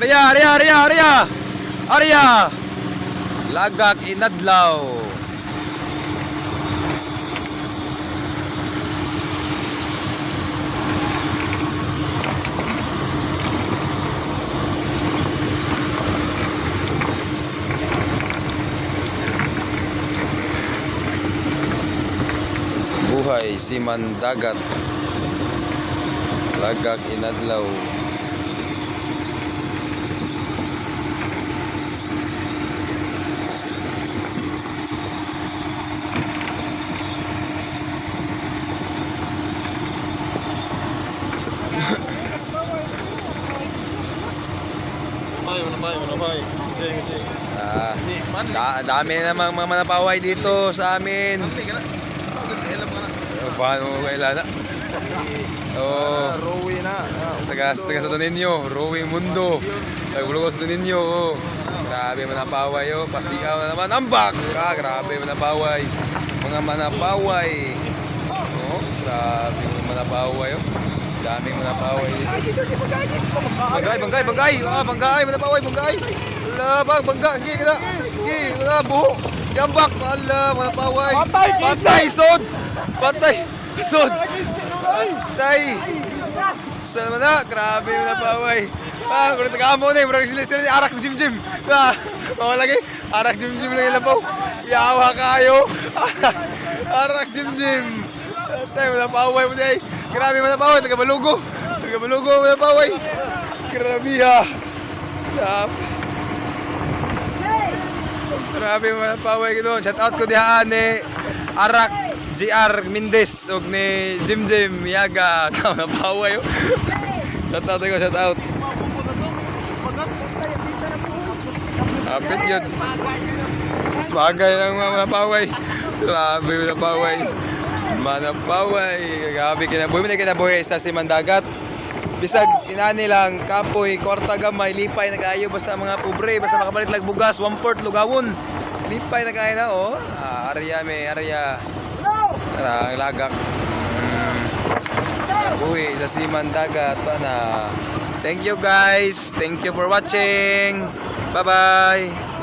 Arya, Arya, Arya, Arya! Arya! Lagak inadlaw. Buhay siman dagat. Lagak inadlaw. Ah, da- dami namang mga manapaway dito sa amin. Manapay ka na. Alam ka na. Oh, Paano kailan? Rowy na. taga taga sa ninyo, rowing mundo. Tagbulong sa ninyo. Oh. Grabe manapaway oh. Pastikaw na naman ambak. Ah, grabe manapaway. Mga manapaway. Oh, grabe manapaway oh. Dami manapaway dito. Bangay, bangay, bangay. Ah, bangay, manapaway, bangay. Ala, bang, bangga, gi kada. Gi, wala buho. Gambak, ala, manapaway. Patay, Patay, sod. Patay, sod. Patay. Sa na, grabe yung napaway. Ah, kung nagkamo na, murag sila sila ni arak ng jim-jim. Ah, oh, lagi, arak jim-jim lang yung labaw. Yawa kayo. arak jim-jim. Tay, wala paway mo day. Grabe mo na paway, taga balugo. Taga balugo mo na paway. Grabe ha. Sap. Grabe mo na paway ko doon. Shout out ko dihaan ni Arak GR Mindes ug ni Jim Jim Yaga. Tama na paway. oh. Shout out ko, shout out. Kapit yun. Swagay ng mga paway. Grabe mga paway. Mga paway. Grabe kinabuhi. May kinabuhi sa Simandagat. Bisag inani lang kapoy, korta gamay, lipay na kayo basta mga pobre, basta makapalit lag bugas, one port lugawon. Lipay na kayo na oh. Ah, arya me, arya. Ang lagak. Mm. Uwi sa Siman Dagat na. Thank you guys. Thank you for watching. Bye-bye.